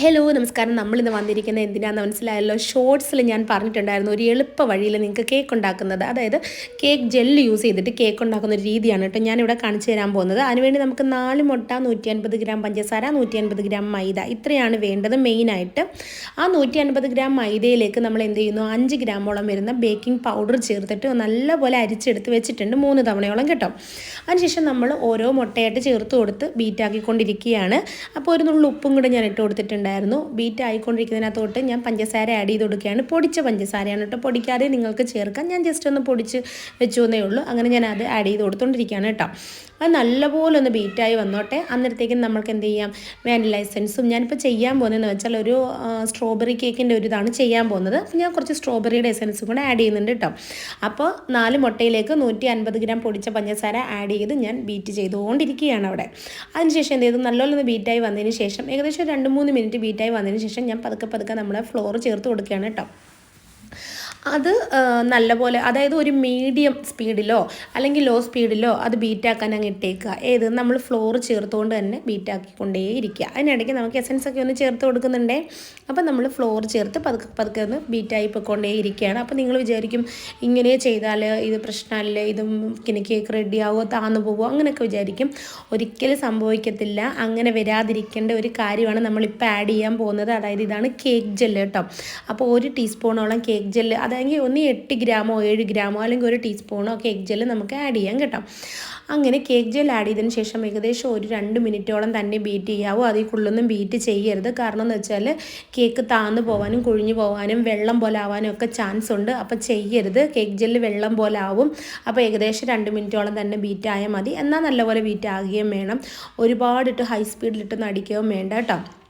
Hello നമസ്കാരം. നമ്മൾ ഇന്ന് വന്നിരിക്കുന്നത് എന്തിനാന്ന് മനസ്സിലായല്ലോ? ഷോർട്സിൽ ഞാൻ പറഞ്ഞിട്ടുണ്ടായിരുന്നു ഒരു എളുപ്പ വഴിയിൽ നിങ്ങൾക്ക് കേക്ക് ഉണ്ടാക്കുന്നത്. അതായത് കേക്ക് ജെല്ല് യൂസ് ചെയ്തിട്ട് കേക്ക് ഉണ്ടാക്കുന്ന ഒരു രീതിയാണ് കേട്ടോ ഞാനിവിടെ കാണിച്ചു തരാൻ പോകുന്നത്. അതിനുവേണ്ടി നമുക്ക് നാല് മുട്ട നൂറ്റി അൻപത് ഗ്രാം പഞ്ചസാര നൂറ്റി അൻപത് ഗ്രാം മൈദ ഇത്രയാണ് വേണ്ടത് മെയിനായിട്ട് ആ നൂറ്റി അൻപത് ഗ്രാം മൈദയിലേക്ക് നമ്മൾ എന്ത് ചെയ്യുന്നു? അഞ്ച് ഗ്രാമോളം വരുന്ന ബേക്കിംഗ് പൗഡർ ചേർത്തിട്ട് നല്ലപോലെ അരിച്ചെടുത്ത് വെച്ചിട്ടുണ്ട് മൂന്ന് തവണയോളം കേട്ടോ. അതിനുശേഷം നമ്മൾ ഓരോ മുട്ടയായിട്ട് ചേർത്ത് കൊടുത്ത് ബീറ്റാക്കിക്കൊണ്ടിരിക്കുകയാണ് അപ്പോൾ ഒരു നുള്ളു ഉപ്പും കൂടെ ഞാൻ ഇട്ട് കൊടുത്തിട്ടുണ്ട്. ഉണ്ടായിരുന്നു. ബീറ്റ് ആയിക്കൊണ്ടിരിക്കുന്നതിനകത്തോട്ട് ഞാൻ പഞ്ചസാര ആഡ് ചെയ്ത് കൊടുക്കുകയാണ്. പൊടിച്ച പഞ്ചസാരയാണ് കേട്ടോ. പൊടിക്കാതെ നിങ്ങൾക്ക് ചേർക്കാം. ഞാൻ ജസ്റ്റ് ഒന്ന് പൊടിച്ച് വെച്ചു എന്നേ ഉള്ളൂ. അങ്ങനെ ഞാൻ അത് ആഡ് ചെയ്ത് കൊടുത്തോണ്ടിരിക്കുകയാണ് കേട്ടോ. അത് നല്ലപോലെ ഒന്ന് ബീറ്റായി വന്നോട്ടെ. അന്നേരത്തേക്കും നമുക്ക് എന്ത് ചെയ്യാം? വാനില എസൻസും ഞാനിപ്പോൾ ചെയ്യാൻ പോകുന്നതെന്ന് വെച്ചാൽ ഒരു സ്ട്രോബെറി കേക്കിന്റെ ഒരു ഇതാണ് ചെയ്യാൻ പോകുന്നത്. അപ്പോൾ ഞാൻ കുറച്ച് സ്ട്രോബെറിയുടെ എസൻസും കൂടെ ആഡ് ചെയ്യുന്നുണ്ട് കേട്ടോ. അപ്പോൾ നാല് മുട്ടയിലേക്ക് നൂറ്റി അൻപത് ഗ്രാം പൊടിച്ച പഞ്ചസാര ആഡ് ചെയ്ത് ഞാൻ ബീറ്റ് ചെയ്തുകൊണ്ടിരിക്കുകയാണ് അവിടെ. അതിനുശേഷം എന്ത് ചെയ്തു? നല്ലപോലെ ഒന്ന് ബീറ്റായി വന്നതിന് ശേഷം ഏകദേശം രണ്ട് മൂന്ന് മിനിറ്റ് ബീറ്റായി വന്നതിന് ശേഷം ഞാൻ പതുക്കെ പതുക്കെ നമ്മളെ ഫ്ലോർ ചേർത്ത് കൊടുക്കുകയാണ് കേട്ടോ അത് നല്ലപോലെ അതായത് ഒരു മീഡിയം സ്പീഡിലോ അല്ലെങ്കിൽ ലോ സ്പീഡിലോ അത് ബീറ്റാക്കാൻ അങ്ങ് ഇട്ടേക്കുക. ഏത്? നമ്മൾ ഫ്ലോർ ചേർത്തുകൊണ്ട് തന്നെ ബീറ്റാക്കിക്കൊണ്ടേ ഇരിക്കുക. അതിനിടയ്ക്ക് നമുക്ക് എസൻസ് ഒക്കെ ഒന്ന് ചേർത്ത് കൊടുക്കുന്നുണ്ടേ? അപ്പം നമ്മൾ ഫ്ലോർ ചേർത്ത് പതുക്കെ പതുക്കെ ഒന്ന് ബീറ്റായി പോയിക്കൊണ്ടേ ഇരിക്കുകയാണ്. അപ്പോൾ നിങ്ങൾ വിചാരിക്കും ഇങ്ങനെ ചെയ്താൽ ഇത് പ്രശ്നമല്ല ഇതും പിന്നെ കേക്ക് റെഡി ആവുമോ താന്നു പോവോ? അങ്ങനെയൊക്കെ വിചാരിക്കും. ഒരിക്കലും സംഭവിക്കത്തില്ല. അങ്ങനെ വരാതിരിക്കേണ്ട ഒരു കാര്യമാണ് നമ്മളിപ്പോൾ ആഡ് ചെയ്യാൻ പോകുന്നത്. അതായത് ഇതാണ് കേക്ക് ജെല്ല് കേട്ടോ അപ്പോൾ ഒരു ടീസ്പൂണോളം കേക്ക് ജെല്ല് അത് അതെങ്കിൽ ഒന്ന് എട്ട് ഗ്രാമോ ഏഴ് ഗ്രാമോ അല്ലെങ്കിൽ ഒരു ടീസ്പൂണോ കേക്ക് ജെല്ല് നമുക്ക് ആഡ് ചെയ്യാൻ കേട്ടോ. അങ്ങനെ കേക്ക് ജെൽ ആഡ് ചെയ്തതിന് ശേഷം ഏകദേശം ഒരു രണ്ട് മിനിറ്റോളം തന്നെ ബീറ്റ് ചെയ്യാവോ. അതിൽ കൂടുതലൊന്നും ബീറ്റ് ചെയ്യരുത്. കാരണം എന്ന് വെച്ചാൽ കേക്ക് താന്നു പോകാനും കുഴിഞ്ഞു പോകാനും വെള്ളം പോലെ ആവാനും ഒക്കെ ചാൻസ് ഉണ്ട്. അപ്പോൾ ചെയ്യരുത്. കേക്ക് ജെല്ല് വെള്ളം പോലെ ആവും. അപ്പോൾ ഏകദേശം രണ്ട് മിനിറ്റോളം തന്നെ ബീറ്റ് ആയാൽ മതി. എന്നാൽ നല്ലപോലെ ബീറ്റ് ആകുകയും വേണം. ഒരുപാടിട്ട് ഹൈ സ്പീഡിലിട്ട് നടിക്കുകയും വേണ്ട കേട്ടോ.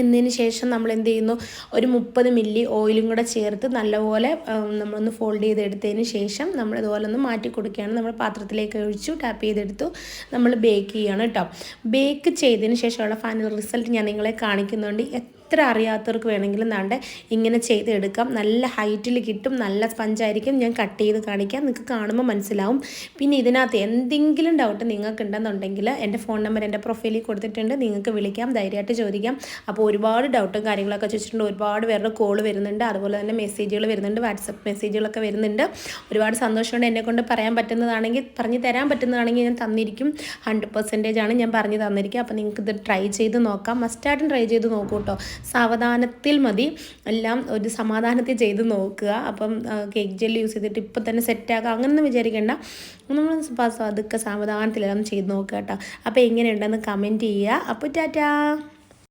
എന്നതിന് ശേഷം നമ്മൾ എന്ത് ചെയ്യുന്നു ഒരു മുപ്പത് മില്ലി ഓയിലും കൂടെ ചേർത്ത് നല്ലപോലെ നമ്മളൊന്ന് ഫോൾഡ് ചെയ്തെടുത്തതിന് ശേഷം നമ്മൾ ഇതുപോലെ ഒന്ന് മാറ്റി കൊടുക്കുകയാണ് നമ്മൾ പാത്രത്തിലേക്ക് ഒഴിച്ചു ടാപ്പ് ചെയ്തെടുത്തു. നമ്മൾ ബേക്ക് ചെയ്യണം കേട്ടോ ബേക്ക് ചെയ്തതിന് ശേഷമുള്ള ഫൈനൽ റിസൾട്ട് ഞാൻ നിങ്ങളെ കാണിക്കുന്നുണ്ട്. എത്ര അറിയാത്തവർക്ക് വേണമെങ്കിലും നാണ്ട് ഇങ്ങനെ ചെയ്തെടുക്കാം. നല്ല ഹൈറ്റിൽ കിട്ടും നല്ല സ്പഞ്ചായിരിക്കും. ഞാൻ കട്ട് ചെയ്ത് കാണിക്കാം. നിങ്ങൾക്ക് കാണുമ്പോൾ മനസ്സിലാവും. പിന്നെ ഇതിനകത്ത് എന്തെങ്കിലും ഡൗട്ട് നിങ്ങൾക്ക് ഉണ്ടെന്നുണ്ടെങ്കിൽ എന്റെ ഫോൺ നമ്പർ എന്റെ പ്രൊഫൈലിൽ കൊടുത്തിട്ടുണ്ട്. നിങ്ങൾക്ക് വിളിക്കാം ധൈര്യമായിട്ട് ചോദിക്കാം. അപ്പോൾ ഒരുപാട് ഡൗട്ടും കാര്യങ്ങളൊക്കെ ചോദിച്ചിട്ടുണ്ട്. ഒരുപാട് പേരുടെ കോൾ വരുന്നുണ്ട്. അതുപോലെ തന്നെ മെസ്സേജുകൾ വരുന്നുണ്ട്. വാട്സപ്പ് മെസ്സേജുകളൊക്കെ വരുന്നുണ്ട്. ഒരുപാട് സന്തോഷമുണ്ട് എന്നെക്കൊണ്ട് പറയാൻ പറ്റുന്നതാണെങ്കിൽ പറഞ്ഞു തരാൻ പറ്റുന്നതാണെങ്കിൽ ഞാൻ തന്നിരിക്കും. ഹൺഡ്രഡ് പെർസെന്റേജ് ആണ് ഞാൻ പറഞ്ഞു തന്നിരിക്കുക. അപ്പോൾ നിങ്ങൾക്ക് ഇത് ട്രൈ ചെയ്ത് നോക്കാം. മസ്റ്റായിട്ടും ട്രൈ ചെയ്ത് നോക്കൂ കേട്ടോ സാവധാനത്തിൽ മതി. എല്ലാം ഒരു സമാധാനത്തിൽ ചെയ്ത് നോക്കുക. അപ്പം കേക്ക് ജെല്ലി യൂസ് ചെയ്തിട്ട് ഇപ്പം തന്നെ സെറ്റാക്കുക അങ്ങനെയൊന്നും വിചാരിക്കേണ്ട. നമ്മൾ അതൊക്കെ സാവധാനത്തിലെല്ലാം ചെയ്ത് നോക്കുക കേട്ടോ. അപ്പോൾ എങ്ങനെയുണ്ടെന്ന് കമന്റ് ചെയ്യുക. അപ്പോൾ ടാറ്റാ!